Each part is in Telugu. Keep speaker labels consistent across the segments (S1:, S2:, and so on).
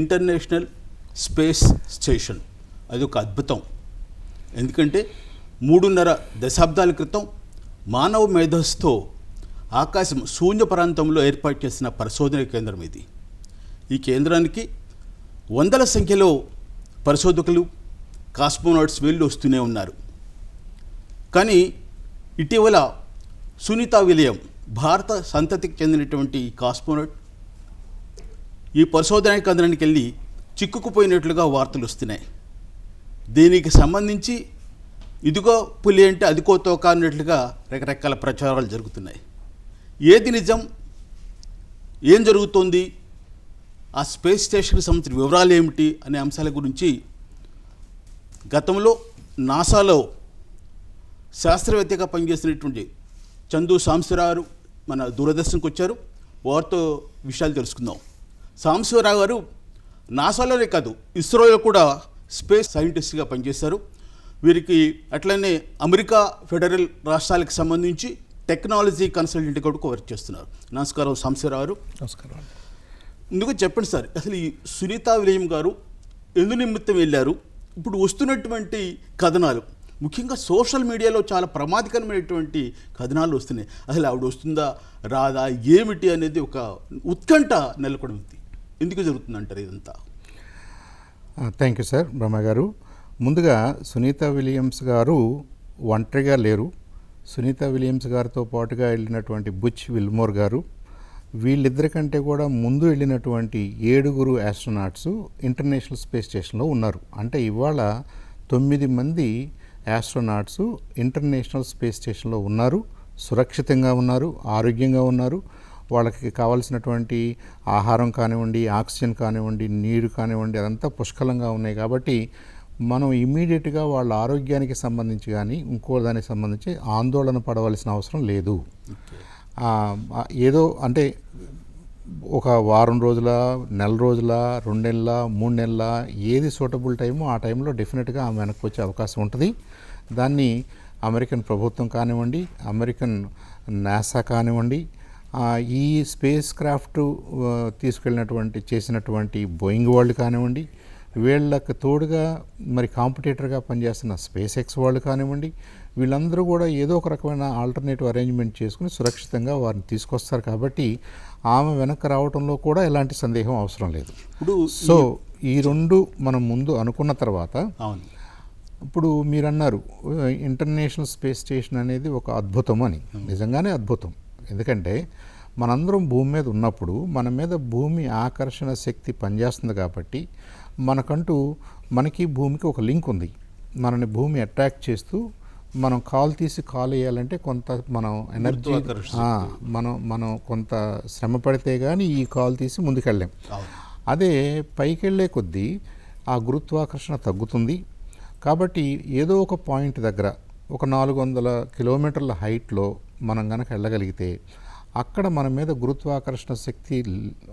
S1: International space station. అది ఒక అద్భుతం. ఎందుకంటే మూడున్నర దశాబ్దాల క్రితం మానవ మేధస్సుతో ఆకాశం శూన్య ప్రాంతంలో ఏర్పాటు చేసిన పరిశోధన కేంద్రం ఇది. ఈ కేంద్రానికి వందల సంఖ్యలో పరిశోధకులు కాస్మోనాట్స్ వెళ్ళి వస్తూనే ఉన్నారు. కానీ ఇటీవల సునీత విలియం భారత సంతతికి చెందినటువంటి కాస్మోనాట్ ఈ పరిశోధన కేంద్రానికి వెళ్ళి చిక్కుకుపోయినట్లుగా వార్తలు వస్తున్నాయి. దీనికి సంబంధించి ఇదిగో పులి అంటే అదిగో తోక అన్నట్లుగా రకరకాల ప్రచారాలు జరుగుతున్నాయి. ఏది నిజం? ఏం జరుగుతోంది? ఆ స్పేస్ స్టేషన్కి సంబంధించిన వివరాలు ఏమిటి? అనే అంశాల గురించి గతంలో నాసాలో శాస్త్రవేత్తగా పనిచేసినటువంటి చందు సాంబశివరావు మన దూరదర్శన్కి వచ్చారు. వారితో విషయాలు తెలుసుకుందాం. సాంబశివరావు గారు నాసాలోనే కాదు ఇస్రోలో కూడా స్పేస్ సైంటిస్ట్గా పనిచేశారు. వీరికి అట్లనే అమెరికా ఫెడరల్ రాష్ట్రాలకు సంబంధించి టెక్నాలజీ కన్సల్టెంట్ కూడా వర్క్ చేస్తున్నారు. నమస్కారం సాంబశివరావు గారు.
S2: నమస్కారం
S1: ఎందుకు చెప్పండి సార్ అసలు ఈ సునీత విలియం గారు ఎందు నిమిత్తం వెళ్ళారు? ఇప్పుడు వస్తున్నటువంటి కథనాలు ముఖ్యంగా సోషల్ మీడియాలో చాలా ప్రమాదకరమైనటువంటి కథనాలు వస్తున్నాయి. అసలు ఆవిడ వస్తుందా రాదా ఏమిటి అనేది ఒక ఉత్కంఠ నెలకొని ఉంది ఎందుకు జరుగుతుంది అంటారు ఇదంతా
S2: థ్యాంక్ యూ సార్ బ్రహ్మ గారు. ముందుగా సునీత విలియమ్స్ గారు ఒంటరిగా లేరు. సునీత విలియమ్స్ గారితో పాటుగా వెళ్ళినటువంటి బుచ్ విల్మోర్ గారు వీళ్ళిద్దరికంటే కూడా ముందు వెళ్ళినటువంటి ఏడుగురు యాస్ట్రోనాట్స్ ఇంటర్నేషనల్ స్పేస్ స్టేషన్లో ఉన్నారు. అంటే ఇవాళ తొమ్మిది మంది యాస్ట్రోనాట్స్ ఇంటర్నేషనల్ స్పేస్ స్టేషన్లో ఉన్నారు. సురక్షితంగా ఉన్నారు ఆరోగ్యంగా ఉన్నారు. వాళ్ళకి కావాల్సినటువంటి ఆహారం కానివ్వండి ఆక్సిజన్ కానివ్వండి నీరు కానివ్వండి అదంతా పుష్కలంగా ఉన్నాయి కాబట్టి మనం ఇమీడియట్గా వాళ్ళ ఆరోగ్యానికి సంబంధించి కానీ ఇంకో దానికి సంబంధించి ఆందోళన పడవలసిన అవసరం లేదు. ఏదో అంటే ఒక వారం రోజుల నెల రోజుల రెండు నెలల మూడు నెలల ఏది సూటబుల్ టైమో ఆ టైంలో డెఫినెట్గా ఆమె వెనక్కి వచ్చే అవకాశం ఉంటుంది. దాన్ని అమెరికన్ ప్రభుత్వం కానివ్వండి అమెరికన్ నాసా కానివ్వండి ఈ స్పేస్ క్రాఫ్ట్ తీసుకెళ్ళినటువంటి చేసినటువంటి బోయింగ్ వాళ్ళు కానివ్వండి వీళ్ళకి తోడుగా మరి కాంపిటేటర్గా పనిచేస్తున్న స్పేస్ ఎక్స్ వాళ్ళు కానివ్వండి వీళ్ళందరూ కూడా ఏదో ఒక రకమైన ఆల్టర్నేటివ్ అరేంజ్మెంట్ చేసుకుని సురక్షితంగా వారిని తీసుకొస్తారు కాబట్టి ఆమె వెనక్కి రావడంలో కూడా ఎలాంటి సందేహం అవసరం లేదు.
S1: ఇప్పుడు
S2: సో ఈ రెండు మనం ముందు అనుకున్న తర్వాత
S1: అవును.
S2: ఇప్పుడు మీరు అన్నారు ఇంటర్నేషనల్ స్పేస్ స్టేషన్ అనేది ఒక అద్భుతం అని. నిజంగానే అద్భుతం. ఎందుకంటే మనందరం భూమి మీద ఉన్నప్పుడు మన మీద భూమి ఆకర్షణ శక్తి పనిచేస్తుంది కాబట్టి మనకంటూ మనకి భూమికి ఒక లింక్ ఉంది. మనని భూమి అట్రాక్ట్ చేస్తూ మనం కాల్ తీసి కాల్ వేయాలంటే కొంత మనం ఎనర్జీ మనం మనం కొంత శ్రమ పడితే కానీ ఈ కాల్ తీసి ముందుకెళ్ళాం అదే పైకి వెళ్ళే కొద్దీ ఆ గురుత్వాకర్షణ తగ్గుతుంది. కాబట్టి ఏదో ఒక పాయింట్ దగ్గర ఒక నాలుగు వందల కిలోమీటర్ల హైట్లో మనం కనుక వెళ్ళగలిగితే అక్కడ మన మీద గురుత్వాకర్షణ శక్తి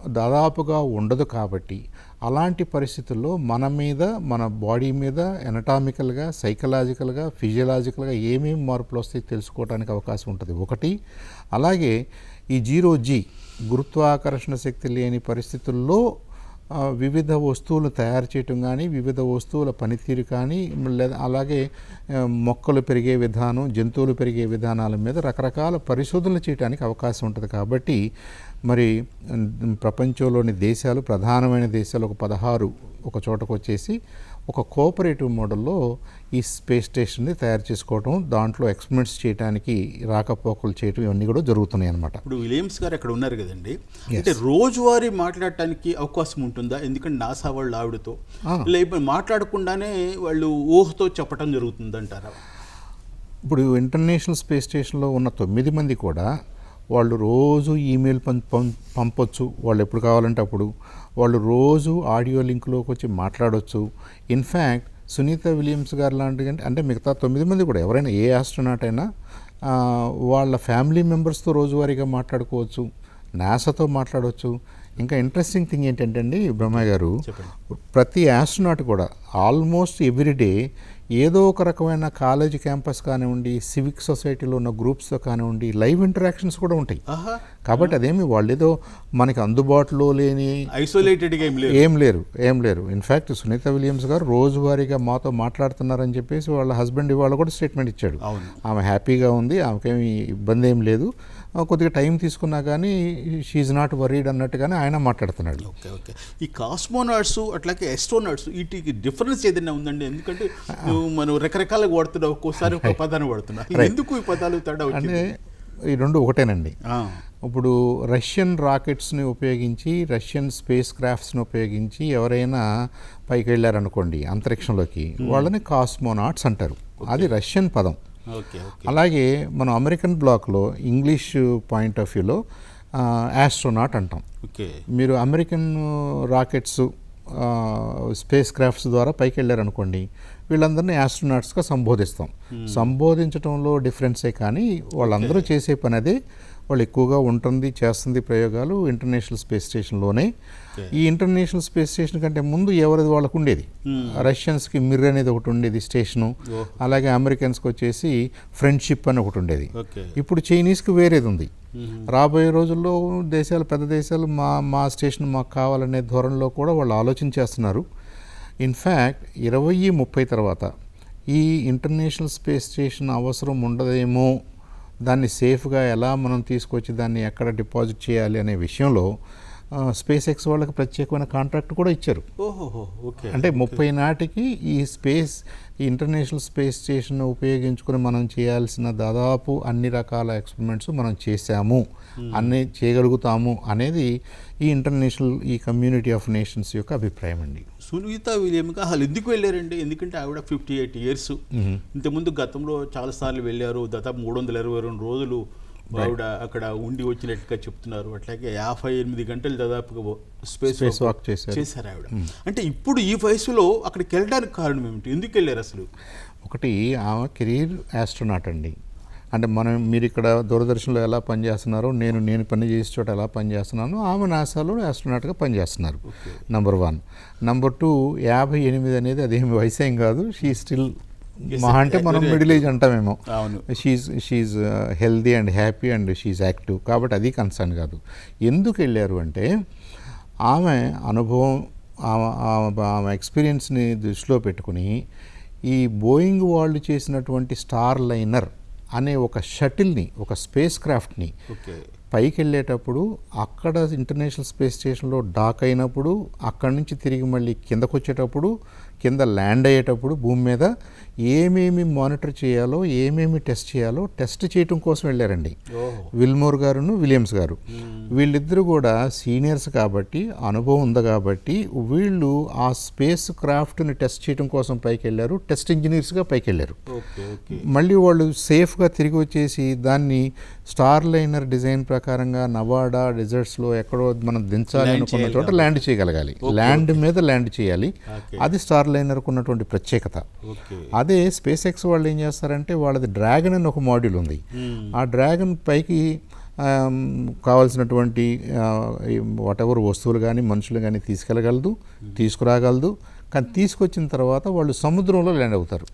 S2: దాదాపుగా ఉండదు కాబట్టి అలాంటి పరిస్థితుల్లో మన మీద మన బాడీ మీద ఎనటామికల్గా సైకలాజికల్గా ఫిజియలాజికల్గా ఏమేమి మార్పులు వస్తాయి తెలుసుకోవడానికి అవకాశం ఉంటుంది. ఒకటి అలాగే ఈ జీరో జీ గురుత్వాకర్షణ శక్తి లేని పరిస్థితుల్లో వివిధ వస్తువులు తయారు చేయటం కానీ వివిధ వస్తువుల పనితీరు కానీ లేదా అలాగే మొక్కలు పెరిగే విధానం జంతువులు పెరిగే విధానాల మీద రకరకాల పరిశోధనలు చేయడానికి అవకాశం ఉంటుంది. కాబట్టి మరి ప్రపంచంలోని దేశాలు ప్రధానమైన దేశాలు ఒక పదహారు ఒక చోటకు వచ్చేసి ఒక కోఆపరేటివ్ మోడల్లో ఈ స్పేస్ స్టేషన్ని తయారు చేసుకోవడం దాంట్లో ఎక్స్పెరిమెంట్స్ చేయడానికి రాకపోకలు చేయటం ఇవన్నీ కూడా జరుగుతున్నాయి అన్నమాట.
S1: ఇప్పుడు విలియమ్స్ గారు అక్కడ ఉన్నారు కదండి. అంటే రోజువారీ మాట్లాడటానికి అవకాశం ఉంటుందా? ఎందుకంటే నాసా వాళ్ళు ఆవిడతో. లేకపోతే మాట్లాడకుండానే వాళ్ళు ఊహతో చెప్పటం జరుగుతుందంటారా?
S2: ఇప్పుడు ఇంటర్నేషనల్ స్పేస్ స్టేషన్లో ఉన్న తొమ్మిది మంది కూడా వాళ్ళు రోజు ఈమెయిల్ పం పం- పంపొచ్చు. వాళ్ళు ఎప్పుడు కావాలంటే అప్పుడు. వాళ్ళు రోజు ఆడియో లింక్లోకి వచ్చి మాట్లాడవచ్చు ఇన్ఫ్యాక్ట్ సునీత విలియమ్స్ గారు లాంటి అంటే- మిగతా తొమ్మిది మంది కూడా ఎవరైనా ఏ ఆస్ట్రోనాట్ అయినా వాళ్ళ ఫ్యామిలీ మెంబర్స్తో రోజువారీగా మాట్లాడుకోవచ్చు. నాసాతో మాట్లాడవచ్చు ఇంకా ఇంట్రెస్టింగ్ థింగ్ ఏంటంటే అండి బ్రహ్మయ్య గారు ప్రతి ఆస్ట్రోనాట్ కూడా ఆల్మోస్ట్ ఎవ్రీ డే ఏదో ఒక రకమైన కాలేజీ క్యాంపస్ కానివ్వండి సివిక్ సొసైటీలో ఉన్న గ్రూప్స్తో కానివ్వండి లైవ్ ఇంటరాక్షన్స్ కూడా ఉంటాయి. కాబట్టి అదేమి వాళ్ళు ఏదో మనకి అందుబాటులో లేని
S1: ఐసోలేటెడ్గా ఏం
S2: లేరు. ఏం లేరు ఇన్ఫ్యాక్ట్ సునీత విలియమ్స్ గారు రోజువారీగా మాతో మాట్లాడుతున్నారని చెప్పేసి వాళ్ళ హస్బెండ్ ఇవాళ కూడా స్టేట్మెంట్ ఇచ్చాడు. ఆమె హ్యాపీగా ఉంది ఆమెకేమి ఇబ్బంది ఏం లేదు. కొద్దిగా టైం తీసుకున్నా కానీ షీఈ్ నాట్ వరీడ్ అన్నట్టుగానే ఆయన మాట్లాడుతున్నాడు.
S1: Okay okay. ఈ కాస్మోనాట్స్ అట్లాగే ఎస్ట్రోనాట్స్ వీటికి డిఫరెన్స్ ఏదైనా ఉందండి? ఎందుకంటే మనం రకరకాలుగా వాడుతున్నావు ఒక్కోసారి ఒక పదాన్ని వాడుతున్నావు ఎందుకు ఈ పదాలు తేడా
S2: అంటే ఈ రెండు ఒకటేనండి. ఇప్పుడు రష్యన్ రాకెట్స్ని ఉపయోగించి రష్యన్ స్పేస్ క్రాఫ్ట్స్ని ఉపయోగించి ఎవరైనా పైకి వెళ్ళారనుకోండి అంతరిక్షంలోకి వాళ్ళని కాస్మోనాట్స్ అంటారు. అది రష్యన్ పదం. అలాగే మనం అమెరికన్ బ్లాక్లో ఇంగ్లీష్ పాయింట్ ఆఫ్ వ్యూలో యాస్ట్రోనాట్ అంటాం.
S1: ఓకే.
S2: మీరు అమెరికన్ రాకెట్స్ స్పేస్ క్రాఫ్ట్స్ ద్వారా పైకి వెళ్ళారనుకోండి వీళ్ళందరినీ యాస్ట్రోనాట్స్గా సంబోధిస్తాం. సంబోధించడంలో డిఫరెన్సే కానీ వాళ్ళందరూ చేసే పని అదే వాళ్ళు ఎక్కువగా ఉంటుంది చేస్తుంది ప్రయోగాలు ఇంటర్నేషనల్ స్పేస్ స్టేషన్లోనే. ఈ ఇంటర్నేషనల్ స్పేస్ స్టేషన్ కంటే ముందు ఎవరిది వాళ్ళకు ఉండేది రష్యన్స్కి మిర్ అనేది ఒకటి ఉండేది స్టేషను. అలాగే అమెరికన్స్కి వచ్చేసి ఫ్రెండ్షిప్ అని ఒకటి ఉండేది. ఇప్పుడు చైనీస్కి వేరేది ఉంది. రాబోయే రోజుల్లో దేశాలు పెద్ద దేశాలు మా మా స్టేషన్ మాకు కావాలనే ధోరణిలో కూడా వాళ్ళు ఆలోచన చేస్తున్నారు ఇన్ఫ్యాక్ట్ ఇరవై ముప్పై తర్వాత ఈ ఇంటర్నేషనల్ స్పేస్ స్టేషన్ అవసరం ఉండదేమో దాన్ని సేఫ్గా ఎలా మనం తీసుకొచ్చి దాన్ని ఎక్కడ డిపాజిట్ చేయాలి అనే విషయంలో స్పేస్ ఎక్స్ వాళ్ళకి ప్రత్యేకమైన కాంట్రాక్ట్ కూడా ఇచ్చారు.
S1: ఓకే.
S2: అంటే ముప్పై నాటికి ఈ స్పేస్ ఈ ఇంటర్నేషనల్ స్పేస్ స్టేషన్ ఉపయోగించుకుని మనం చేయాల్సిన దాదాపు అన్ని రకాల ఎక్స్పెరిమెంట్స్ మనం చేశాము. అన్నీ చేయగలుగుతాము అనేది ఈ ఇంటర్నేషనల్ ఈ కమ్యూనిటీ ఆఫ్ నేషన్స్ యొక్క అభిప్రాయం అండి.
S1: సునీత విలియంగా అసలు ఎందుకు వెళ్ళారండి? ఎందుకంటే ఆవిడ ఫిఫ్టీ ఎయిట్ ఇయర్స్ ఇంతకుముందు గతంలో చాలాసార్లు వెళ్ళారు. దాదాపు మూడు వందల ఇరవై రెండు రోజులు ఆవిడ అక్కడ ఉండి వచ్చినట్టుగా చెప్తున్నారు. అట్లాగే యాభై ఎనిమిది గంటలు దాదాపుగా స్పేస్
S2: వాక్ చేశారు.
S1: చేశారు ఆవిడ. అంటే ఇప్పుడు ఈ వయసులో అక్కడికి వెళ్ళడానికి కారణం ఏమిటి? ఎందుకు వెళ్ళారు అసలు?
S2: ఒకటి ఆమె కెరీర్ యాస్ట్రోనాట్ అండి. అంటే మనం మీరు ఇక్కడ దూరదర్శన్లో ఎలా పనిచేస్తున్నారో నేను నేను పని చేసే చోట ఎలా పనిచేస్తున్నానో ఆమె నాసాలో యాస్ట్రోనాట్గా పనిచేస్తున్నారు. నంబర్ వన్ నంబర్ టూ యాభై ఎనిమిది అనేది అదేమి వయసేం కాదు. షీ స్టిల్ మహా అంటే మనం middle age అంటామేమో. She's she's healthy and happy and she's active కాబట్టి అది కన్సర్న్ కాదు. ఎందుకు వెళ్ళారు అంటే ఆమె అనుభవం ఆమె- ఆమె ఎక్స్పీరియన్స్ని దృష్టిలో పెట్టుకుని ఈ బోయింగ్ వాళ్ళు చేసినటువంటి స్టార్ లైనర్ అనే ఒక షటిల్ని ఒక స్పేస్ క్రాఫ్ట్ని పైకి వెళ్ళేటప్పుడు అక్కడ ఇంటర్నేషనల్ స్పేస్ స్టేషన్లో డాక్ అయినప్పుడు అక్కడి నుంచి తిరిగి మళ్ళీ కిందకు వచ్చేటప్పుడు కింద ల్యాండ్ అయ్యేటప్పుడు భూమి మీద ఏమేమి మానిటర్ చేయాలో ఏమేమి టెస్ట్ చేయాలో టెస్ట్ చేయటం కోసం వెళ్ళారండి. విల్మోర్ గారును విలియమ్స్ గారు. వీళ్ళిద్దరూ కూడా సీనియర్స్ కాబట్టి అనుభవం ఉంది కాబట్టి వీళ్ళు ఆ స్పేస్ క్రాఫ్ట్ని టెస్ట్ చేయడం కోసం పైకి వెళ్ళారు. టెస్ట్ ఇంజనీర్స్గా పైకి వెళ్ళారు. మళ్ళీ వాళ్ళు సేఫ్గా తిరిగి వచ్చేసి దాన్ని స్టార్ లైనర్ డిజైన్ ప్రకారంగా నవాడా డెజర్ట్స్లో ఎక్కడో మనం దించాలి అనుకున్న చోట ల్యాండ్ చేయగలగాలి. ల్యాండ్ మీద ల్యాండ్ చేయాలి. అది స్టార్ లైనర్కు ఉన్నటువంటి ప్రత్యేకత. అదే స్పేస్ ఎక్స్ వాళ్ళు ఏం చేస్తారంటే వాళ్ళది డ్రాగన్ అని ఒక మాడ్యూల్ ఉంది. ఆ డ్రాగన్ పైకి కావాల్సినటువంటి వాట్ ఎవర్ వస్తువులు కానీ మనుషులు కానీ తీసుకెళ్ళగలదు తీసుకురాగలదు. కానీ తీసుకొచ్చిన తర్వాత వాళ్ళు సముద్రంలో ల్యాండ్ అవుతారు.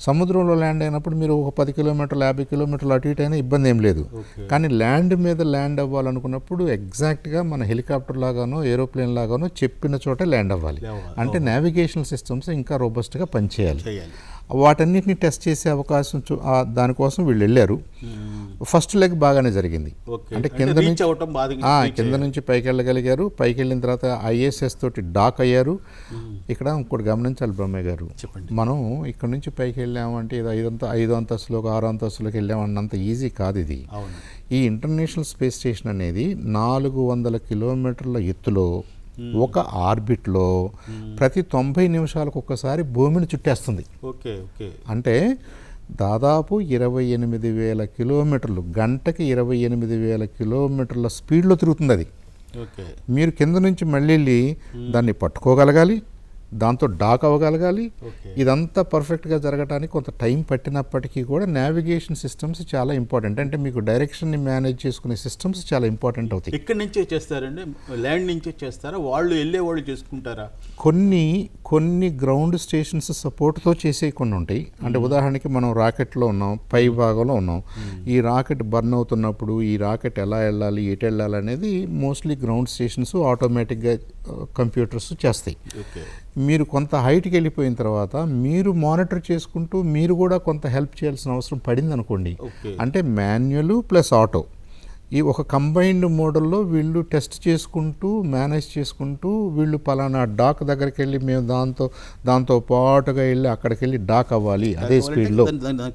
S2: సముద్రంలో ల్యాండ్ అయినప్పుడు మీరు ఒక పది కిలోమీటర్లు యాభై కిలోమీటర్లు అటు ఇటు అయినా ఇబ్బంది ఏం లేదు. కానీ ల్యాండ్ మీద ల్యాండ్ అవ్వాలనుకున్నప్పుడు ఎగ్జాక్ట్గా మన హెలికాప్టర్ లాగానో ఏరోప్లేన్ లాగానో చెప్పిన చోట ల్యాండ్ అవ్వాలి. అంటే నావిగేషనల్ సిస్టమ్స్ ఇంకా రోబస్ట్గా పనిచేయాలి.
S1: చేయాలి.
S2: వాటన్నిటిని టెస్ట్ చేసే అవకాశం దానికోసం వీళ్ళు వెళ్ళారు.
S1: మ్మ్.
S2: ఫస్ట్ లెగ్ బాగానే జరిగింది. అంటే కింద నుంచి కింద. నుంచి పైకి వెళ్ళగలిగారు. పైకి వెళ్ళిన తర్వాత ఐఎస్ఎస్ తోటి డాక్ అయ్యారు.
S1: మ్మ్.
S2: ఇక్కడ ఇంకోటి గమనించాలి బ్రహ్మయ్య గారు. మనం ఇక్కడ నుంచి పైకి వెళ్ళామంటే ఇది ఐదంత ఐదో అంతస్తులోకి ఆరో అంతస్తులోకి వెళ్ళామన్నంత ఈజీ కాదు ఇది. ఈ ఇంటర్నేషనల్ స్పేస్ స్టేషన్ అనేది నాలుగు వందల కిలోమీటర్ల ఎత్తులో ఒక ఆర్బిట్లో ప్రతి తొంభై నిమిషాలకు ఒక్కసారి భూమిని చుట్టేస్తుంది.
S1: Okay okay.
S2: అంటే దాదాపు ఇరవై ఎనిమిది వేల కిలోమీటర్లు గంటకి ఇరవై ఎనిమిది వేల కిలోమీటర్ల స్పీడ్లో తిరుగుతుంది అది.
S1: ఓకే.
S2: మీరు కింద నుంచి మళ్ళీ వెళ్ళి దాన్ని పట్టుకోగలగాలి దాంతో డాక్ అవ్వగలగాలి. ఇదంతా పర్ఫెక్ట్గా జరగడానికి కొంత టైం పట్టినప్పటికీ కూడా నావిగేషన్ సిస్టమ్స్ చాలా ఇంపార్టెంట్. అంటే మీకు డైరెక్షన్ని మేనేజ్ చేసుకునే సిస్టమ్స్ చాలా ఇంపార్టెంట్ అవుతాయి.
S1: ఎక్కడి నుంచే చేస్తారండి? ల్యాండ్ నుంచే చేస్తారా? వాళ్ళు వెళ్ళే వాళ్ళు చేసుకుంటారా?
S2: కొన్ని కొన్ని గ్రౌండ్ స్టేషన్స్ సపోర్ట్తో చేసే కొన్ని ఉంటాయి. అంటే ఉదాహరణకి మనం రాకెట్లో ఉన్నాం పై భాగంలో ఉన్నాం. ఈ రాకెట్ బర్న్ అవుతున్నప్పుడు ఈ రాకెట్ ఎలా వెళ్ళాలి ఎటు వెళ్ళాలి అనేది మోస్ట్లీ గ్రౌండ్ స్టేషన్స్ ఆటోమేటిక్గా కంప్యూటర్స్ చేస్తాయి. మీరు కొంత హైట్కి వెళ్ళిపోయిన తర్వాత మీరు మానిటర్ చేసుకుంటూ మీరు కూడా కొంత హెల్ప్ చేయాల్సిన అవసరం పడింది అనుకోండి అంటే మాన్యువల్ ప్లస్ ఆటో. ఈ ఒక కంబైన్డ్ మోడల్లో వీళ్ళు టెస్ట్ చేసుకుంటూ మేనేజ్ చేసుకుంటూ వీళ్ళు పలానా డాక్ దగ్గరికి వెళ్ళి మేము దాంతో దాంతో పాటుగా వెళ్ళి అక్కడికి వెళ్ళి డాక్ అవ్వాలి అదే స్పీడ్లో.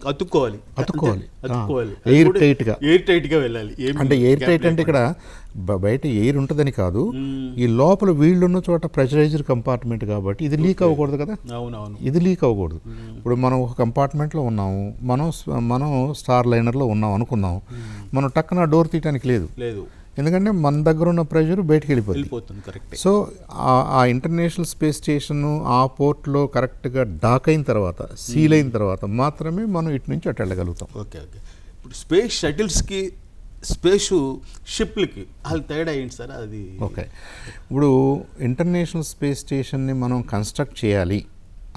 S1: అతుక్కోవాలి.
S2: అతుక్కోవాలి. ఎయిర్ టైట్గా.
S1: ఎయిర్ టైట్గా. వెళ్ళాలి.
S2: అంటే ఎయిర్ టైట్ అంటే ఇక్కడ బయట ఎయిర్ ఉంటుందని కాదు. ఈ లోపల వీళ్ళున్న చోట ప్రెషరైజ్డ్ కంపార్ట్మెంట్ కాబట్టి ఇది లీక్ అవ్వకూడదు కదా.
S1: అవునవును.
S2: ఇది లీక్ అవ్వకూడదు. ఇప్పుడు మనం ఒక కంపార్ట్మెంట్లో ఉన్నాము మనం మనం స్టార్ లైనర్లో ఉన్నాం అనుకుందాం మనం టక్కున డోర్ తీయడానికి లేదు.
S1: లేదు.
S2: ఎందుకంటే మన దగ్గర ఉన్న ప్రెషర్ బయటికి వెళ్ళిపోతుంది సో ఆ- ఆ ఇంటర్నేషనల్ స్పేస్ స్టేషన్ ఆ పోర్ట్లో కరెక్ట్గా డాక్ అయిన తర్వాత సీల్ అయిన తర్వాత మాత్రమే మనం ఇటు నుంచి అటు వెళ్ళగలుగుతాం.
S1: Okay okay. ఇప్పుడు స్పేస్ షటిల్స్కి స్పేస్ షిప్లకి వాళ్ళు తేడా ఏంటి సార్? అది
S2: ఓకే. ఇప్పుడు ఇంటర్నేషనల్ స్పేస్ స్టేషన్ని మనం కన్స్ట్రక్ట్ చేయాలి.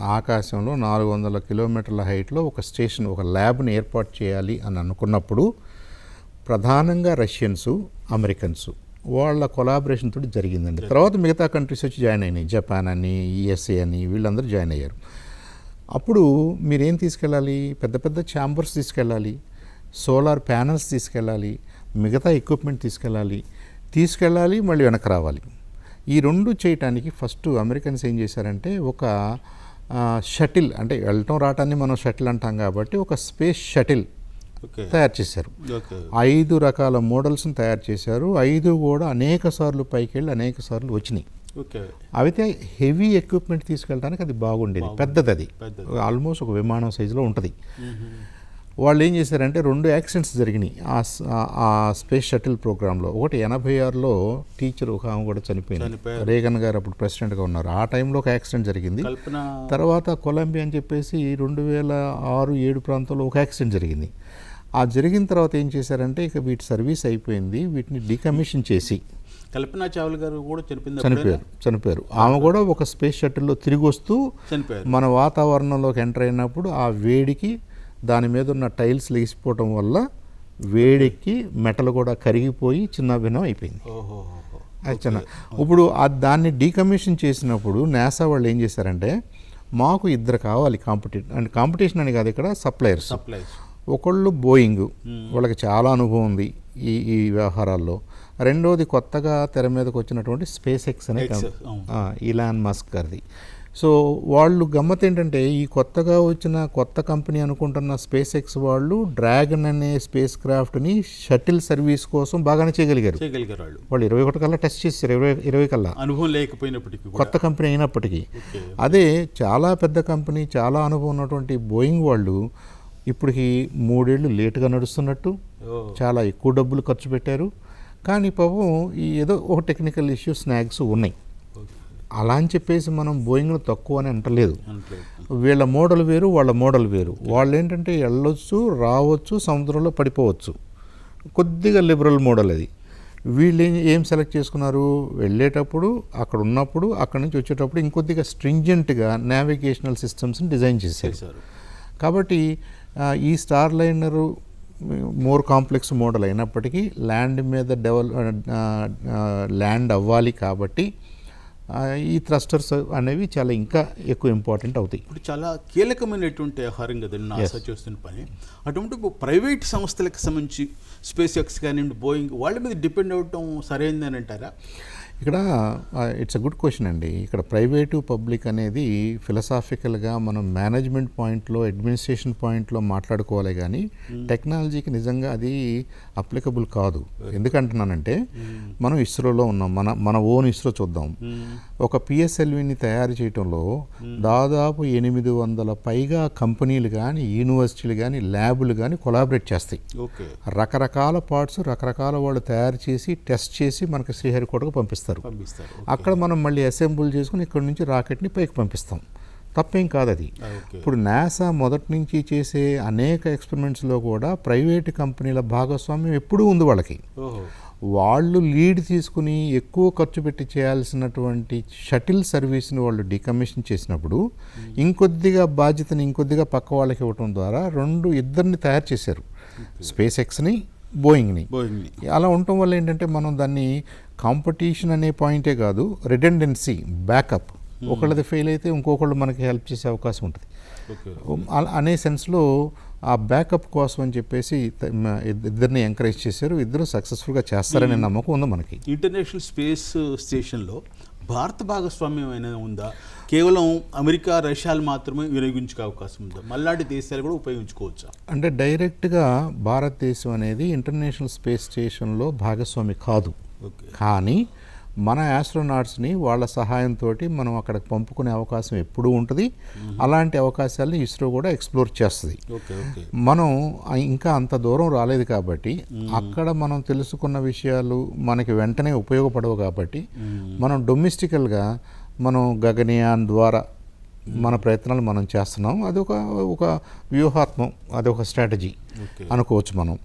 S2: ఆకాశంలో నాలుగు వందల కిలోమీటర్ల హైట్లో ఒక స్టేషన్ ఒక ల్యాబ్ని ఏర్పాటు చేయాలి అని అనుకున్నప్పుడు ప్రధానంగా రష్యన్స్ అమెరికన్స్ వాళ్ళ కొలాబరేషన్ తోటి జరిగిందండి. తర్వాత మిగతా కంట్రీస్ వచ్చి జాయిన్ అయినాయి. జపాన్ అని యుఎస్ఏ అని వీళ్ళందరూ జాయిన్ అయ్యారు. అప్పుడు మీరేం తీసుకెళ్ళాలి? పెద్ద పెద్ద ఛాంబర్స్ తీసుకెళ్ళాలి. సోలార్ ప్యానల్స్ తీసుకెళ్ళాలి. మిగతా ఎక్విప్మెంట్ తీసుకెళ్ళాలి. తీసుకెళ్ళాలి మళ్ళీ వెనక్కి రావాలి. ఈ రెండు చేయటానికి ఫస్ట్ అమెరికన్స్ ఏం చేశారంటే ఒక షటిల్ అంటే వెళ్ళటం రావటాన్ని మనం షటిల్ అంటాం కాబట్టి ఒక స్పేస్ షటిల్ తయారు చేశారు. ఐదు రకాల మోడల్స్ని తయారు చేశారు. ఐదు కూడా అనేక సార్లు పైకి వెళ్ళి అనేక సార్లు వచ్చినాయి.
S1: ఓకే.
S2: అయితే హెవీ ఎక్విప్మెంట్ తీసుకెళ్ళడానికి అది బాగుండేది. పెద్దది అది. ఆల్మోస్ట్ ఒక విమానం సైజులో ఉంటుంది. వాళ్ళు ఏం చేశారంటే రెండు యాక్సిడెంట్స్ జరిగినాయి. ఆ స్పేస్ షటిల్ ప్రోగ్రాంలో. ఒకటి ఎనభై ఆరులో టీచర్ ఒక ఆమె కూడా చనిపోయింది. రేగన్ గారు అప్పుడు ప్రెసిడెంట్గా ఉన్నారు. ఆ టైంలో ఒక యాక్సిడెంట్ జరిగింది. తర్వాత కొలంబియా అని చెప్పేసి రెండు వేల ఆరు ఏడు ప్రాంతంలో ఒక యాక్సిడెంట్ జరిగింది. ఆ జరిగిన తర్వాత ఏం చేశారంటే ఇక వీటి సర్వీస్ అయిపోయింది. వీటిని డీకమిషన్ చేసి
S1: కల్పన చావ్లా గారు కూడా చనిపోయింది
S2: చనిపోయారు. చనిపోయారు. ఆమె కూడా ఒక స్పేస్ షటిల్లో తిరిగి వస్తూ
S1: చనిపోయారు.
S2: మన వాతావరణంలోకి ఎంటర్ అయినప్పుడు ఆ వేడికి దాని మీద ఉన్న టైల్స్ లేచిపోవటం వల్ల వేడెక్కి మెటల్ కూడా కరిగిపోయి చిన్న భిన్నం అయిపోయింది. చిన్న ఇప్పుడు ఆ దాన్ని డీకమిషన్ చేసినప్పుడు నాసా వాళ్ళు ఏం చేశారంటే మాకు ఇద్దరు కావాలి కాంపిటీషన్ అంటే కాంపిటీషన్ అని కాదు ఇక్కడ సప్లయర్స్. ఒకళ్ళు బోయింగ్. వాళ్ళకి చాలా అనుభవం ఉంది ఈ ఈ వ్యవహారాల్లో. రెండోది కొత్తగా తెర మీదకి వచ్చినటువంటి స్పేస్ ఎక్స్ అనే ఇలాన్ మస్క్ గారిది. సో వాళ్ళు గమ్మత్ ఏంటంటే ఈ కొత్తగా వచ్చిన కొత్త కంపెనీ అనుకుంటున్న స్పేస్ ఎక్స్ వాళ్ళు డ్రాగన్ అనే స్పేస్ క్రాఫ్ట్ని షటిల్ సర్వీస్ కోసం బాగానే చేయగలిగారు.
S1: చేయగలిగారు వాళ్ళు.
S2: వాళ్ళు ఇరవై ఒకటి కల్లా టెస్ట్ చేశారు ఇరవై ఇరవై కల్లా.
S1: అనుభవం లేకపోయినప్పటికీ.
S2: కొత్త కంపెనీ అయినప్పటికీ. అదే చాలా పెద్ద కంపెనీ చాలా అనుభవం ఉన్నటువంటి బోయింగ్ వాళ్ళు ఇప్పటికి మూడేళ్ళు లేటుగా నడుస్తున్నట్టు చాలా ఎక్కువ డబ్బులు ఖర్చు పెట్టారు. కానీ పాపం ఈ ఏదో ఒక టెక్నికల్ ఇష్యూ స్నాక్స్ ఉన్నాయి. అలా అని చెప్పేసి మనం బోయింగ్ను తక్కువ అని అంటలేదు. వీళ్ళ మోడల్ వేరు వాళ్ళ మోడల్ వేరు. వాళ్ళు ఏంటంటే వెళ్ళొచ్చు రావచ్చు సముద్రంలో పడిపోవచ్చు. కొద్దిగా లిబరల్ మోడల్ అది. వీళ్ళు ఏం ఏం సెలెక్ట్ చేసుకున్నారు? వెళ్ళేటప్పుడు అక్కడ ఉన్నప్పుడు అక్కడ నుంచి వచ్చేటప్పుడు ఇంకొద్దిగా స్ట్రింజెంట్గా నావిగేషనల్ సిస్టమ్స్ని డిజైన్ చేశారు. కాబట్టి ఈ Starliner more complex model అయినప్పటికీ ల్యాండ్ మీద డెవల్ ల్యాండ్ అవ్వాలి కాబట్టి ఈ థ్రస్టర్స్ అనేవి చాలా ఇంకా ఎక్కువ ఇంపార్టెంట్ అవుతాయి.
S1: ఇప్పుడు చాలా కీలకమైనటువంటి ఆహారం కదండి నాసా చేస్తున్న పని. అటువంటి ప్రైవేట్ సంస్థలకు సంబంధించి స్పేస్ ఎక్స్ కానివ్వండి బోయింగ్ వాళ్ళ మీద డిపెండ్ అవ్వటం సరైందని అంటారా?
S2: ఇక్కడ ఇట్స్ అ గుడ్ క్వశ్చన్ అండి. ఇక్కడ ప్రైవేటు పబ్లిక్ అనేది ఫిలసాఫికల్గా మనం మేనేజ్మెంట్ పాయింట్లో అడ్మినిస్ట్రేషన్ పాయింట్లో మాట్లాడుకోవాలి కానీ టెక్నాలజీకి నిజంగా అది అప్లికబుల్ కాదు. ఎందుకంటున్నానంటే మనం ఇస్రోలో ఉన్నాం. మన మన ఓన్ ఇస్రో చూద్దాం. ఒక పిఎస్ఎల్విని తయారు చేయటంలో దాదాపు ఎనిమిది వందల పైగా కంపెనీలు కానీ యూనివర్సిటీలు కానీ ల్యాబులు కానీ కొలాబరేట్ చేస్తాయి. రకరకాల పార్ట్స్ రకరకాల వాళ్ళు తయారు చేసి టెస్ట్ చేసి మనకి శ్రీహరికోటకు పంపిస్తారు. పంపిస్తారు. అక్కడ మనం మళ్ళీ అసెంబుల్ చేసుకుని ఇక్కడ నుంచి రాకెట్ని పైకి పంపిస్తాం. తప్పేం కాదు అది ఇప్పుడు నాసా మొదటి నుంచి చేసే అనేక ఎక్స్పెరిమెంట్స్లో కూడా ప్రైవేట్ కంపెనీల భాగస్వామ్యం ఎప్పుడూ ఉంది వాళ్ళకి. వాళ్ళు లీడ్ తీసుకుని ఎక్కువ ఖర్చు పెట్టి చేయాల్సినటువంటి షటిల్ సర్వీస్ని వాళ్ళు డికమిషన్ చేసినప్పుడు ఇంకొద్దిగా బాధ్యతని ఇంకొద్దిగా పక్క వాళ్ళకి ఇవ్వటం ద్వారా రెండు ఇద్దరిని తయారు చేశారు. స్పేస్ ఎక్స్ని బోయింగ్ని అలా ఉండటం వల్ల ఏంటంటే మనం దాన్ని కాంపిటీషన్ అనే పాయింటే కాదు రిడెండెన్సీ బ్యాకప్ ఒకళ్ళది ఫెయిల్ అయితే ఇంకొకళ్ళు మనకి హెల్ప్ చేసే అవకాశం ఉంటుంది. అనే సెన్స్లో ఆ బ్యాకప్ కోసం అని చెప్పేసి ఇద్దరిని ఎంకరేజ్ చేశారు. ఇద్దరు సక్సెస్ఫుల్గా చేస్తారనే నమ్మకం ఉంది మనకి.
S1: ఇంటర్నేషనల్ స్పేస్ స్టేషన్లో భారత భాగస్వామ్యం అయినా ఉందా? కేవలం అమెరికా రష్యాలు మాత్రమే వినియోగించుకో అవకాశం ఉందా. మళ్ళాంటి దేశాలు కూడా ఉపయోగించుకోవచ్చా?
S2: అంటే డైరెక్ట్గా భారతదేశం అనేది ఇంటర్నేషనల్ స్పేస్ స్టేషన్లో భాగస్వామి కాదు. కానీ మన ఆస్ట్రోనాట్స్ని వాళ్ళ సహాయంతో మనం అక్కడికి పంపుకునే అవకాశం ఎప్పుడూ ఉంటుంది. అలాంటి అవకాశాలను ఇస్రో కూడా ఎక్స్ప్లోర్ చేస్తుంది. మనం ఇంకా అంత దూరం రాలేదు కాబట్టి అక్కడ మనం తెలుసుకున్న విషయాలు మనకి వెంటనే ఉపయోగపడవు కాబట్టి మనం డొమెస్టికల్గా మనం గగనయాన్ ద్వారా మన ప్రయత్నాలు మనం చేస్తున్నాం. అది ఒక ఒక వ్యూహాత్మం అది ఒక స్ట్రాటజీ అనుకోవచ్చు మనం.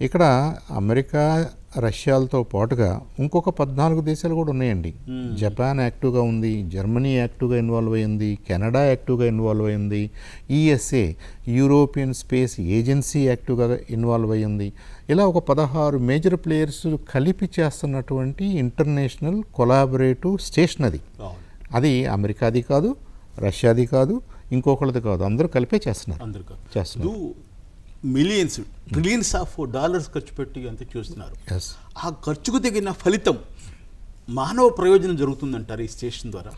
S2: ఇక్కడ అమెరికా రష్యాలతో పాటుగా ఇంకొక పద్నాలుగు దేశాలు కూడా ఉన్నాయండి. జపాన్ యాక్టివ్గా ఉంది జర్మనీ యాక్టివ్గా ఇన్వాల్వ్ అయింది కెనడా యాక్టివ్గా ఇన్వాల్వ్ అయింది ఈఎస్ఏ యూరోపియన్ స్పేస్ ఏజెన్సీ యాక్టివ్గా ఇన్వాల్వ్ అయ్యింది ఇలా ఒక పదహారు మేజర్ ప్లేయర్స్ కలిపి చేస్తున్నటువంటి ఇంటర్నేషనల్ కొలాబరేటివ్ స్టేషన్ అది అది అమెరికాది కాదు రష్యాది కాదు ఇంకొకళ్ళది కాదు. అందరూ కలిపే చేస్తున్నారు. చేస్తున్నారు.
S1: మిలియన్స్ ట్రిలియన్స్ ఆఫ్ డాలర్స్ ఖర్చు పెట్టి అంత చూస్తున్నారు. ఆ ఖర్చుకు తగిన ఫలితం మానవ ప్రయోజనం జరుగుతుందంటారు ఈ స్టేషన్ ద్వారా?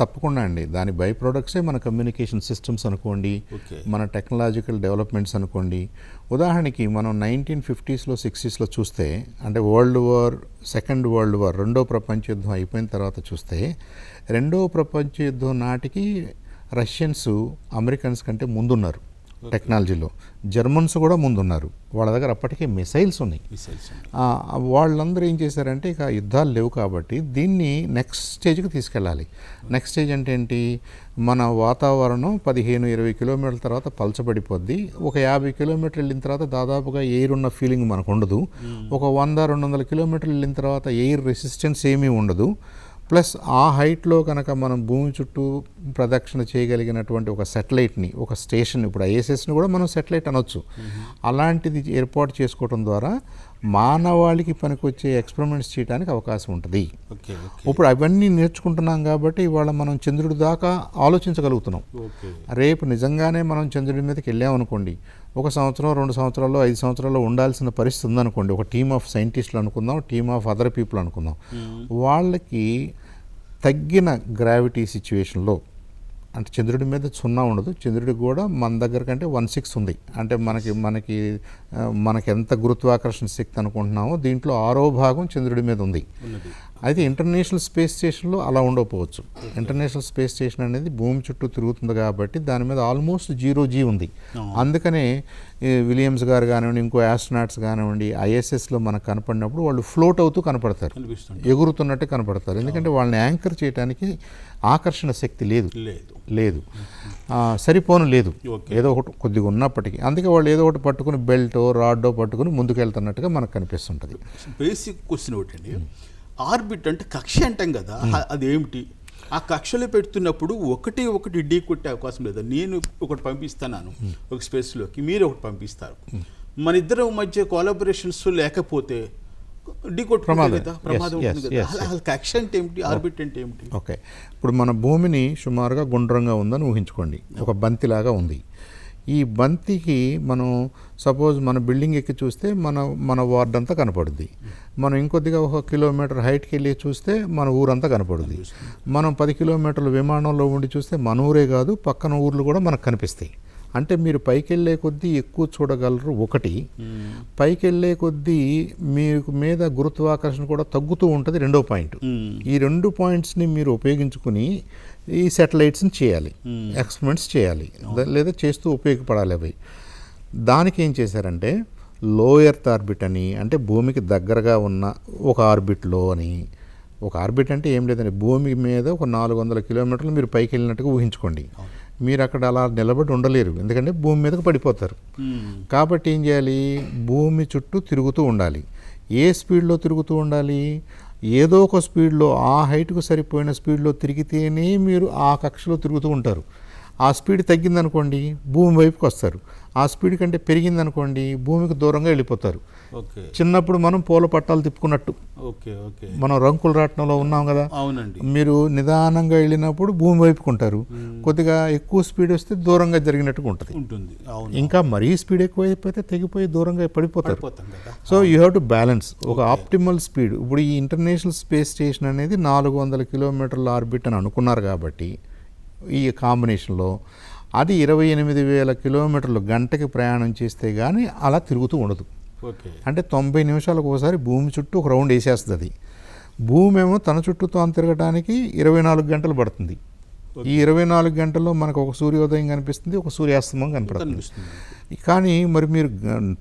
S2: తప్పకుండా అండి. దాని బై ప్రొడక్ట్సే మన కమ్యూనికేషన్ సిస్టమ్స్ అనుకోండి మన టెక్నాలజికల్ డెవలప్మెంట్స్ అనుకోండి. ఉదాహరణకి మనం నైన్టీన్ ఫిఫ్టీస్లో సిక్స్టీస్లో చూస్తే అంటే world war second world war రెండో ప్రపంచ యుద్ధం అయిపోయిన తర్వాత చూస్తే రెండో ప్రపంచ యుద్ధం నాటికి రష్యన్స్ అమెరికన్స్ కంటే ముందున్నారు. టెక్నాలజీలో. జర్మన్స్ కూడా ముందున్నారు. వాళ్ళ దగ్గర అప్పటికే మిసైల్స్ ఉన్నాయి. వాళ్ళందరూ ఏం చేశారంటే ఇక యుద్ధాలు లేవు కాబట్టి దీన్ని నెక్స్ట్ స్టేజ్కి తీసుకెళ్ళాలి. నెక్స్ట్ స్టేజ్ అంటే ఏంటి? మన వాతావరణం పదిహేను ఇరవై కిలోమీటర్ల తర్వాత పలచబడిపోద్ది. ఒక యాభై కిలోమీటర్లు వెళ్ళిన తర్వాత దాదాపుగా ఎయిర్ ఉన్న ఫీలింగ్ మనకు ఉండదు. ఒక వంద రెండు వందల కిలోమీటర్లు వెళ్ళిన తర్వాత ఎయిర్ రెసిస్టెన్స్ ఏమీ ఉండదు. ప్లస్ ఆ హైట్లో కనుక మనం భూమి చుట్టూ ప్రదక్షిణ చేయగలిగినటువంటి ఒక సెటిలైట్ని ఒక స్టేషన్ ఇప్పుడు ఐఎస్ఎస్ని కూడా మనం సెటిలైట్ అనొచ్చు. అలాంటిది ఏర్పాటు చేసుకోవడం ద్వారా మానవాళికి పనికొచ్చే ఎక్స్పెరిమెంట్స్ చేయడానికి అవకాశం ఉంటుంది. ఇప్పుడు అవన్నీ నేర్చుకుంటున్నాం కాబట్టి ఇవాళ మనం చంద్రుడి దాకా ఆలోచించగలుగుతున్నాం. రేపు నిజంగానే మనం చంద్రుడి మీదకి వెళ్ళామనుకోండి ఒక సంవత్సరం రెండు సంవత్సరాల్లో ఐదు సంవత్సరాల్లో ఉండాల్సిన పరిస్థితి ఉందనుకోండి. ఒక టీమ్ ఆఫ్ సైంటిస్టులు అనుకుందాం టీమ్ ఆఫ్ అదర్ పీపుల్ అనుకుందాం. వాళ్ళకి తగ్గిన గ్రావిటీ సిచ్యువేషన్లో అంటే చంద్రుడి మీద సున్నా ఉండదు. చంద్రుడికి కూడా మన దగ్గర కంటే వన్ సిక్స్ ఉంది. అంటే మనకి మనకి మనకి ఎంత గురుత్వాకర్షణ శక్తి అనుకుంటున్నామో దీంట్లో ఆరో భాగం చంద్రుడి మీద ఉంది. అయితే ఇంటర్నేషనల్ స్పేస్ స్టేషన్లో అలా ఉండకపోవచ్చు. ఇంటర్నేషనల్ స్పేస్ స్టేషన్ అనేది భూమి చుట్టూ తిరుగుతుంది కాబట్టి దాని మీద ఆల్మోస్ట్ జీరో జీ ఉంది. అందుకనే విలియమ్స్ గారు కానివ్వండి ఇంకో ఆస్ట్రనాట్స్ కానివ్వండి ఐఎస్ఎస్లో మనకు కనపడినప్పుడు వాళ్ళు ఫ్లోట్ అవుతూ కనపడతారు. ఎగురుతున్నట్టు కనపడతారు. ఎందుకంటే వాళ్ళని యాంకర్ చేయడానికి ఆకర్షణ శక్తి లేదు.
S1: లేదు.
S2: సరిపోను లేదు. ఏదో ఒకటి కొద్దిగా ఉన్నప్పటికీ. అందుకే వాళ్ళు ఏదో ఒకటి పట్టుకుని బెల్టో రాడ్డో పట్టుకుని ముందుకు వెళ్తున్నట్టుగా మనకు కనిపిస్తుంటుంది.
S1: బేసిక్ క్వశ్చన్ ఒకటండి. ఆర్బిట్ అంటే కక్ష అంటాం కదా. అదేమిటి? ఆ కక్షలో పెడుతున్నప్పుడు ఒకటి ఒకటి ఢీ కొట్టే అవకాశం లేదా నేను ఒకటి పంపిస్తాను ఒక స్పేస్లోకి మీరు ఒకటి పంపిస్తారు. మన ఇద్దరు మధ్య కోలాబరేషన్స్ లేకపోతే కొట్టుకుంటే
S2: ప్రమాదం.
S1: కక్ష అంటే ఏమిటి? ఆర్బిట్ అంటే ఏమిటి?
S2: ఓకే. ఇప్పుడు మన భూమిని సుమారుగా గుండ్రంగా ఉందని ఊహించుకోండి. ఒక బంతిలాగా ఉంది. ఈ బంతికి మనం సపోజ్ మన బిల్డింగ్ ఎక్కి చూస్తే మన మన వార్డ్ అంతా కనపడుద్ది. మనం ఇంకొద్దిగా ఒక కిలోమీటర్ హైట్కి వెళ్ళి చూస్తే మన ఊరంతా కనపడుద్ది. మనం పది కిలోమీటర్లు విమానంలో ఉండి చూస్తే మన ఊరే కాదు పక్కన ఊర్లు కూడా మనకు కనిపిస్తాయి. అంటే మీరు పైకి వెళ్ళే కొద్దీ ఎక్కువ చూడగలరు ఒకటి. పైకి వెళ్ళే కొద్దీ మీకు మీద గురుత్వాకర్షణ కూడా తగ్గుతూ ఉంటుంది రెండో పాయింట్. ఈ రెండు పాయింట్స్ని మీరు ఉపయోగించుకుని ఈ సెటిలైట్స్ని చేయాలి. ఎక్స్పెరిమెంట్స్ చేయాలి. లేదా చేస్తూ ఉపయోగపడాలి అవి. దానికి ఏం చేశారంటే లో ఎర్త్ ఆర్బిట్ అని అంటే భూమికి దగ్గరగా ఉన్న ఒక ఆర్బిట్లో అని ఒక ఆర్బిట్ అంటే ఏం లేదండి భూమి మీద ఒక నాలుగు వందల కిలోమీటర్లు మీరు పైకి వెళ్ళినట్టుగా ఊహించుకోండి మీరు అక్కడ అలా నిలబడి ఉండలేరు. ఎందుకంటే భూమి మీదకి పడిపోతారు. కాబట్టి ఏం చేయాలి? భూమి చుట్టూ తిరుగుతూ ఉండాలి. ఏ స్పీడ్లో తిరుగుతూ ఉండాలి? ఏదో ఒక స్పీడ్లో ఆ హైట్కు సరిపోయిన స్పీడ్లో తిరిగితేనే మీరు ఆ కక్షలో తిరుగుతూ ఉంటారు. ఆ స్పీడ్ తగ్గిందనుకోండి భూమి వైపుకి వస్తారు ఆ స్పీడ్ కంటే పెరిగిందనుకోండి భూమికి దూరంగా వెళ్ళిపోతారు. చిన్నప్పుడు మనం పూల పట్టాలు తిప్పుకున్నట్టు. మనం రంకుల రాట్నంలో ఉన్నాం కదా.
S1: అవునండి.
S2: మీరు నిదానంగా వెళ్ళినప్పుడు భూమి వైపుకు ఉంటారు కొద్దిగా ఎక్కువ స్పీడ్ వస్తే దూరంగా జరిగినట్టుగా ఉంటుంది. ఇంకా మరీ స్పీడ్ ఎక్కువైపోతే తెగిపోయి దూరంగా పడిపోతారు. So you have to balance ఒక ఆప్టిమల్ స్పీడ్ ఇప్పుడు ఈ ఇంటర్నేషనల్ స్పేస్ స్టేషన్ అనేది నాలుగు వందల కిలోమీటర్ల ఆర్బిట్ అని అనుకున్నారు కాబట్టి ఈ కాంబినేషన్లో అది ఇరవై ఎనిమిది వేల కిలోమీటర్లు గంటకి ప్రయాణం చేస్తే కానీ అలా తిరుగుతూ ఉండదు. అంటే తొంభై నిమిషాలకు ఒకసారి భూమి చుట్టూ ఒక రౌండ్ వేసేస్తుంది. అది భూమి ఏమో తన చుట్టూ తాను తిరగడానికి ఇరవై నాలుగు గంటలు పడుతుంది. ఈ ఇరవై నాలుగు గంటల్లో మనకు ఒక సూర్యోదయం కనిపిస్తుంది ఒక సూర్యాస్తమం కనపడుతుంది. కానీ మరి మీరు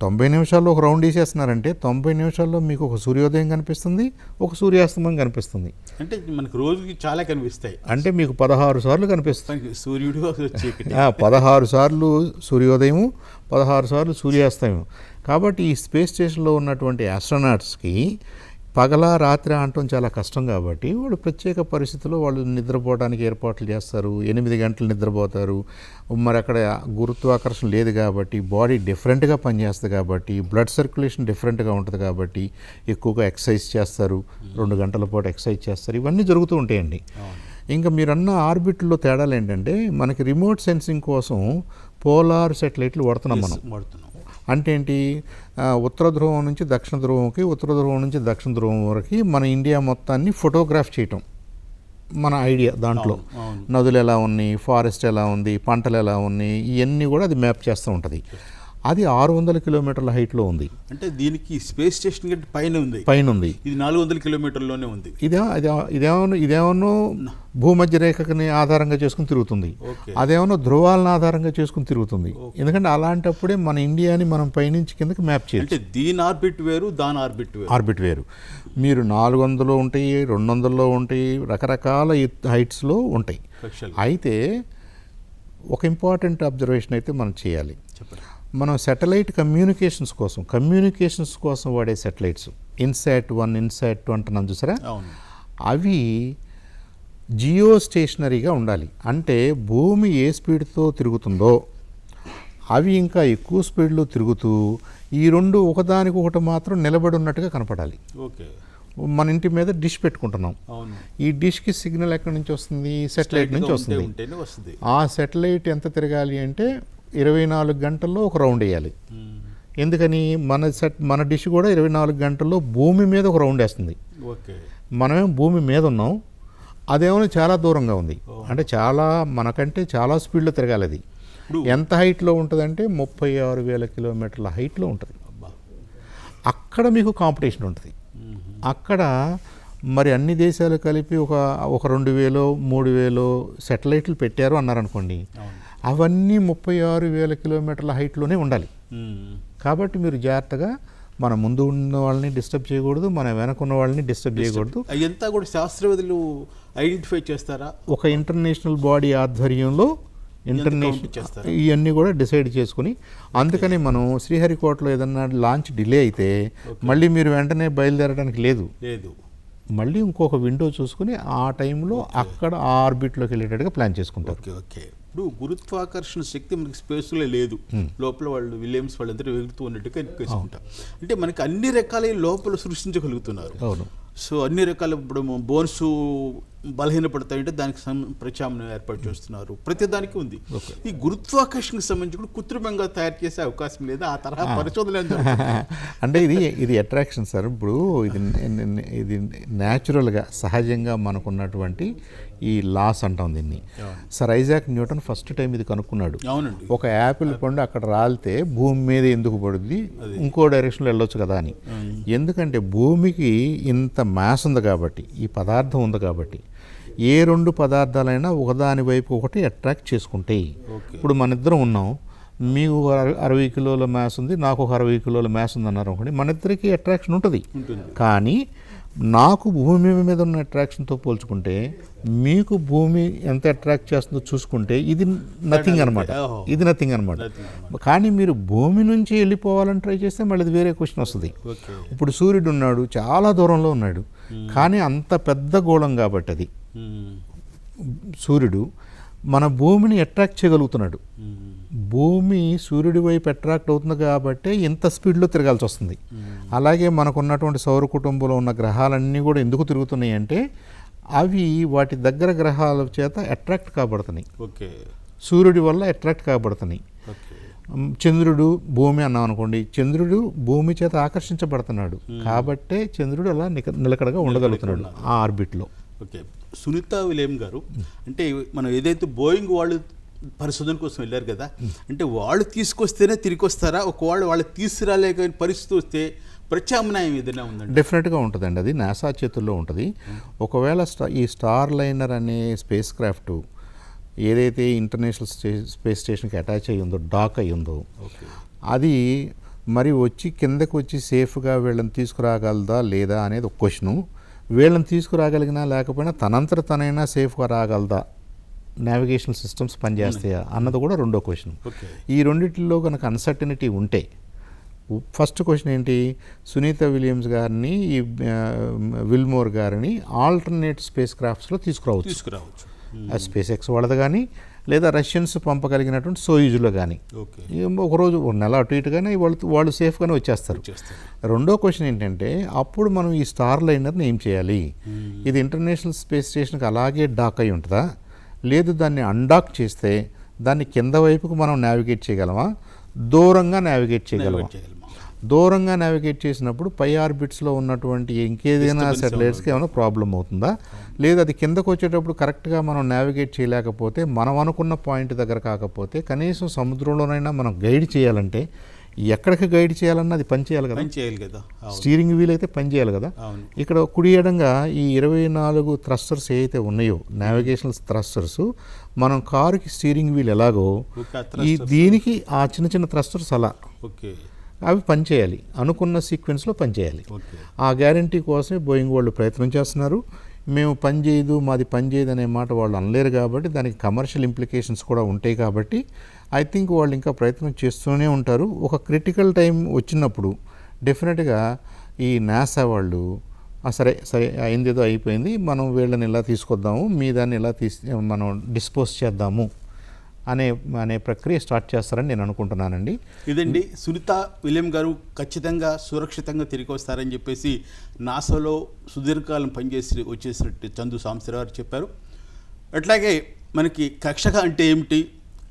S2: తొంభై నిమిషాల్లో ఒక రౌండ్ వేసేస్తున్నారంటే తొంభై నిమిషాల్లో మీకు ఒక సూర్యోదయం కనిపిస్తుంది ఒక సూర్యాస్తమం కనిపిస్తుంది.
S1: అంటే మనకు రోజుకి చాలా కనిపిస్తాయి.
S2: అంటే మీకు పదహారు సార్లు కనిపిస్తుంది.
S1: సూర్యుడు
S2: పదహారు సార్లు సూర్యోదయము పదహారు సార్లు సూర్యాస్తమయం కాబట్టి ఈ స్పేస్ స్టేషన్లో ఉన్నటువంటి ఆస్ట్రోనాట్స్కి పగల రాత్రి అనటం చాలా కష్టం కాబట్టి వాళ్ళు ప్రత్యేక పరిస్థితుల్లో వాళ్ళు నిద్రపోవడానికి ఏర్పాట్లు చేస్తారు. ఎనిమిది గంటలు నిద్రపోతారు. మరి అక్కడ గురుత్వాకర్షణ లేదు కాబట్టి బాడీ డిఫరెంట్గా పనిచేస్తుంది కాబట్టి బ్లడ్ సర్క్యులేషన్ డిఫరెంట్గా ఉంటుంది కాబట్టి ఎక్కువగా ఎక్సర్సైజ్ చేస్తారు. రెండు గంటల పాటు ఎక్సర్సైజ్ చేస్తారు. ఇవన్నీ జరుగుతూ ఉంటాయండి. ఇంకా మీరన్న ఆర్బిట్లో తేడాలు ఏంటంటే మనకి రిమోట్ సెన్సింగ్ కోసం పోలార్ సెటిలైట్లు వాడుతున్నాం మనం.
S1: వాడుతున్నాం.
S2: అంటే ఏంటి? ఉత్తర ధ్రువం నుంచి దక్షిణ ధ్రువంకి ఉత్తర ధ్రువం నుంచి దక్షిణ ధ్రువం వరకు మన ఇండియా మొత్తాన్ని ఫోటోగ్రాఫ్ చేయటం. మన ఐడియా దాంట్లో. నదులు ఎలా ఉన్నాయి ఫారెస్ట్ ఎలా ఉంది పంటలు ఎలా ఉన్నాయి ఇవన్నీ కూడా అది మ్యాప్ చేస్తూ ఉంటుంది. అది ఆరు వందల కిలోమీటర్ల హైట్లో ఉంది.
S1: అంటే దీనికి స్పేస్ స్టేషన్ కంటే పైన ఉంది.
S2: పైన ఉంది.
S1: ఇది నాలుగు వందల కిలోమీటర్లోనే ఉంది.
S2: ఇదే ఇదే ఇదేమో ఇదేమో భూమధ్య రేఖని ఆధారంగా చేసుకుని తిరుగుతుంది.
S1: ఓకే.
S2: అదేమో ధ్రువాలను ఆధారంగా చేసుకుని తిరుగుతుంది. ఎందుకంటే అలాంటప్పుడే మన ఇండియాని మనం పైనుంచి కిందకి మ్యాప్ చేయొచ్చు
S1: అంటే దీని ఆర్బిట్ వేరు దాని ఆర్బిట్ వేరు.
S2: ఆర్బిట్ వేరు. మీరు నాలుగు వందలు ఉంటాయి రెండు వందల్లో ఉంటాయి రకరకాల హైట్స్లో ఉంటాయి. అయితే ఒక ఇంపార్టెంట్ అబ్జర్వేషన్ అయితే మనం చేయాలి.
S1: చెప్పండి.
S2: మనం సెటిలైట్ కమ్యూనికేషన్స్ కోసం కమ్యూనికేషన్స్ కోసం వాడే satellites INSAT one INSAT two అంటున్నాం చూసారా? అవి జియో స్టేషనరీగా ఉండాలి. అంటే భూమి ఏ స్పీడ్తో తిరుగుతుందో అవి ఇంకా ఎక్కువ స్పీడ్లో తిరుగుతూ ఈ రెండు ఒకదానికొకటి మాత్రం నిలబడి ఉన్నట్టుగా కనపడాలి.
S1: ఓకే.
S2: మన ఇంటి మీద డిష్ పెట్టుకుంటున్నాం. ఈ డిష్కి సిగ్నల్ ఎక్కడి నుంచి వస్తుంది? సెటిలైట్ నుంచి వస్తుంది. ఆ సెటిలైట్ ఎంత తిరగాలి అంటే ఇరవై నాలుగు గంటల్లో ఒక రౌండ్ వేయాలి. ఎందుకని మన సెట్ మన డిష్ కూడా ఇరవై నాలుగు గంటల్లో భూమి మీద ఒక రౌండ్ వేస్తుంది.
S1: ఓకే.
S2: మనమేం భూమి మీద ఉన్నాం అదేమో చాలా దూరంగా ఉంది. అంటే చాలా మనకంటే చాలా స్పీడ్లో తిరగాలి అది. ఎంత హైట్లో ఉంటుందంటే ముప్పై ఆరు వేల కిలోమీటర్ల హైట్లో ఉంటుంది.
S1: అబ్బా.
S2: అక్కడ మీకు కాంపిటీషన్ ఉంటుంది. అక్కడ మరి అన్ని దేశాలు కలిపి ఒక ఒక రెండు వేలో మూడు వేలో సెటిలైట్లు పెట్టారు అన్నారనుకోండి. అవన్నీ ముప్పై ఆరు వేల కిలోమీటర్ల హైట్లోనే ఉండాలి. కాబట్టి మీరు జాగ్రత్తగా మన ముందు ఉన్న వాళ్ళని డిస్టర్బ్ చేయకూడదు మన వెనక ఉన్న వాళ్ళని డిస్టర్బ్ చేయకూడదు.
S1: అయ్యంతా కూడా శాస్త్రవేత్తలు ఐడెంటిఫై చేస్తారా?
S2: ఒక ఇంటర్నేషనల్ బాడీ ఆధ్వర్యంలో ఇంటర్నేషనల్
S1: చేస్తారు?
S2: ఇవన్నీ కూడా డిసైడ్ చేసుకుని అందుకని మనం శ్రీహరికోటలో ఏదన్నా లాంచ్ డిలే అయితే మళ్ళీ మీరు వెంటనే బయలుదేరడానికి లేదు.
S1: లేదు.
S2: మళ్ళీ ఇంకొక విండో చూసుకుని ఆ టైంలో అక్కడ ఆర్బిట్లోకి వెళ్ళేటట్టుగా ప్లాన్ చేసుకుంటారు.
S1: Okay okay. ఇప్పుడు గురుత్వాకర్షణ శక్తి మనకి స్పేస్లో లేదు. లోపల వాళ్ళు విలియమ్స్ వాళ్ళందరూ వెగులుతూ ఉన్నట్టుగా ఎక్కేసుకుంటాం అంటే మనకి అన్ని రకాల లోపల సృష్టించగలుగుతున్నారు.
S2: అవును.
S1: సో అన్ని రకాల ఇప్పుడు బోన్స్ బలహీనపడతాయంటే దానికి ప్రత్యామ్నాయం ఏర్పాటు చేస్తున్నారు. ప్రతి దానికి ఉంది. ఈ గురుత్వాకర్షణకు సంబంధించి కూడా కృత్రిమంగా తయారు చేసే అవకాశం లేదా? ఆ తరహా పరిశోధన?
S2: అంటే ఇది ఇది అట్రాక్షన్ సార్ ఇప్పుడు ఇది ఇది న్యాచురల్గా సహజంగా మనకున్నటువంటి ఈ లాస్ అంటాం దీన్ని. Sir Isaac Newton first time ఇది కనుక్కున్నాడు. ఒక యాపిల్ పండు అక్కడ రాలితే భూమి మీద ఎందుకు పడుద్ది? ఇంకో డైరెక్షన్లో వెళ్ళొచ్చు కదా అని. ఎందుకంటే భూమికి ఇంత మ్యాస్ ఉంది కాబట్టి ఈ పదార్థం ఉంది కాబట్టి ఏ రెండు పదార్థాలైనా ఒకదాని వైపు ఒకటి అట్రాక్ట్ చేసుకుంటాయి. ఇప్పుడు మన ఇద్దరం ఉన్నాం. మీకు ఒక అరవై- కిలోల మ్యాస్ ఉంది నాకు ఒక అరవై కిలోల మ్యాస్ ఉంది అన్నారు అనుకోండి మన ఇద్దరికి అట్రాక్షన్ ఉంటుంది. కానీ నాకు భూమి మీద ఉన్న అట్రాక్షన్తో పోల్చుకుంటే మీకు భూమి ఎంత అట్రాక్ట్ చేస్తుందో చూసుకుంటే ఇది నథింగ్ అనమాట. ఇది నథింగ్ అనమాట కానీ మీరు భూమి నుంచి వెళ్ళిపోవాలని ట్రై చేస్తే మళ్ళీ అది వేరే క్వశ్చన్ వస్తుంది. ఇప్పుడు సూర్యుడు ఉన్నాడు చాలా దూరంలో ఉన్నాడు. కానీ అంత పెద్ద గోళం కాబట్టి అది.
S1: మ్మ్.
S2: సూర్యుడు మన భూమిని అట్రాక్ట్ చేయగలుగుతున్నాడు.
S1: మ్మ్.
S2: భూమి సూర్యుడి వైపు అట్రాక్ట్ అవుతుంది కాబట్టి ఇంత స్పీడ్లో తిరగాల్సి వస్తుంది. అలాగే మనకు ఉన్నటువంటి సౌర కుటుంబంలో ఉన్న గ్రహాలన్నీ కూడా ఎందుకు తిరుగుతున్నాయి అంటే అవి వాటి దగ్గర గ్రహాల చేత అట్రాక్ట్ కాబడుతున్నాయి.
S1: ఓకే.
S2: సూర్యుడి వల్ల అట్రాక్ట్ కాబడుతున్నాయి. చంద్రుడు భూమి అన్నాం అనుకోండి చంద్రుడు భూమి చేత ఆకర్షించబడుతున్నాడు. కాబట్టే చంద్రుడు అలా నిక నిలకడగా ఉండగలుగుతున్నాడు ఆ ఆర్బిట్లో.
S1: ఓకే. సునీత విలియం గారు అంటే మనం ఏదైతే బోయింగ్ వాళ్ళు పరిశోధన కోసం వెళ్ళారు కదా. అంటే వాళ్ళు తీసుకొస్తేనే తిరిగి వస్తారా ఒకవేళ వాళ్ళు తీసుకురాలేక పరిస్థితి వస్తే ప్రత్యామ్నాయం ఏదైనా ఉందండి?
S2: డెఫినెట్గా ఉంటుందండి. అది నాసా చేతుల్లో ఉంటుంది. ఒకవేళ స్టా ఈ స్టార్ లైనర్ అనే స్పేస్ క్రాఫ్ట్ ఏదైతే ఇంటర్నేషనల్ స్టే స్పేస్ స్టేషన్కి అటాచ్ అయ్యి ఉందో డాక్ అయ్యి ఉందో అది మరి వచ్చి కిందకు వచ్చి సేఫ్గా వీళ్ళని తీసుకురాగలదా లేదా అనేది ఒక క్వశ్చను వీళ్ళని తీసుకురాగలిగినా లేకపోయినా తనంతట తనైనా సేఫ్గా రాగలదా నావిగేషన్ సిస్టమ్స్ పనిచేస్తాయా అన్నది కూడా రెండో క్వశ్చన్ ఈ రెండిట్లో కనుక అన్సర్టనిటీ ఉంటే ఫస్ట్ క్వశ్చన్ ఏంటి? సునీత విలియమ్స్ గారిని ఈ విల్మోర్ గారిని ఆల్టర్నేట్ స్పేస్ క్రాఫ్ట్స్లో తీసుకురావచ్చు.
S1: తీసుకురావచ్చు.
S2: స్పేస్ ఎక్స్ వాళ్ళది కానీ లేదా రష్యన్స్ పంపగలిగినటువంటి సోయూజ్లో కానీ ఒకరోజు ఒక నెల అటు ఇటుగానే వాళ్ళు వాళ్ళు సేఫ్గానే వచ్చేస్తారు. రెండో క్వశ్చన్ ఏంటంటే అప్పుడు మనం ఈ స్టార్ లైనర్ని ఏం చేయాలి? ఇది ఇంటర్నేషనల్ స్పేస్ స్టేషన్కి అలాగే డాక్ అయి ఉంటుందా? లేదు దాన్ని అన్డాక్ చేస్తే దాన్ని కింద వైపుకు మనం నావిగేట్ చేయగలమా? దూరంగా నావిగేట్ చేయగలమా? దూరంగా నావిగేట్ చేసినప్పుడు పై ఆర్బిట్స్లో ఉన్నటువంటి ఇంకేదైనా సెటిలైట్స్కి ఏమైనా ప్రాబ్లం అవుతుందా? లేదా అది కిందకు వచ్చేటప్పుడు కరెక్ట్గా మనం నావిగేట్ చేయలేకపోతే మనం అనుకున్న పాయింట్ దగ్గర కాకపోతే కనీసం సముద్రంలోనైనా మనం గైడ్ చేయాలంటే ఎక్కడికి గైడ్ చేయాలన్నా అది పని చేయాలి కదా?
S1: చేయాలి కదా
S2: స్టీరింగ్ వీల్ అయితే పని చేయాలి కదా? ఇక్కడ కుడి ఎడంగా ఈ ఇరవై నాలుగు థ్రస్టర్స్ ఏవైతే ఉన్నాయో నావిగేషనల్ థ్రస్టర్స్ మనం కారుకి స్టీరింగ్ వీల్ ఎలాగో ఈ. దీనికి ఆ చిన్న చిన్న థ్రస్టర్స్ అలా.
S1: ఓకే.
S2: అవి పనిచేయాలి అనుకున్న సీక్వెన్స్లో పనిచేయాలి ఆ గ్యారంటీ కోసమే బోయింగ్ వాళ్ళు ప్రయత్నం చేస్తున్నారు. మేము పని చేయదు మాది పని చేయదు అనే మాట వాళ్ళు అనలేరు కాబట్టి దానికి కమర్షియల్ ఇంప్లికేషన్స్ కూడా ఉంటాయి కాబట్టి ఐ థింక్ వాళ్ళు ఇంకా ప్రయత్నం చేస్తూనే ఉంటారు. ఒక క్రిటికల్ టైం వచ్చినప్పుడు డెఫినెట్గా ఈ నాసా వాళ్ళు సరే సరే అయిందేదో అయిపోయింది మనం వీళ్ళని ఇలా తీసుకొద్దాము మీ దాన్ని ఇలా తీసి మనం డిస్పోజ్ చేద్దాము అనే అనే ప్రక్రియ స్టార్ట్ చేస్తారని నేను అనుకుంటున్నానండి.
S1: ఇదండి సునీత విలియం గారు ఖచ్చితంగా సురక్షితంగా తిరిగి వస్తారని చెప్పేసి నాసాలో సుదీర్ఘకాలం పనిచేసి వచ్చేసినట్టు చందు సాంబశివరావు గారు చెప్పారు. అట్లాగే మనకి కక్షక అంటే ఏమిటి?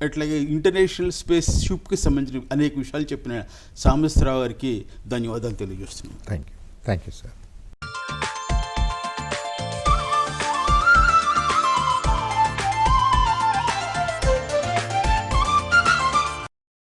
S1: అట్లాగే ఇంటర్నేషనల్ స్పేస్ షిప్కి సంబంధించిన అనేక విషయాలు చెప్పిన సాంబశివరావు గారికి ధన్యవాదాలు తెలియజేస్తున్నాను.
S2: Thank you thank you sir.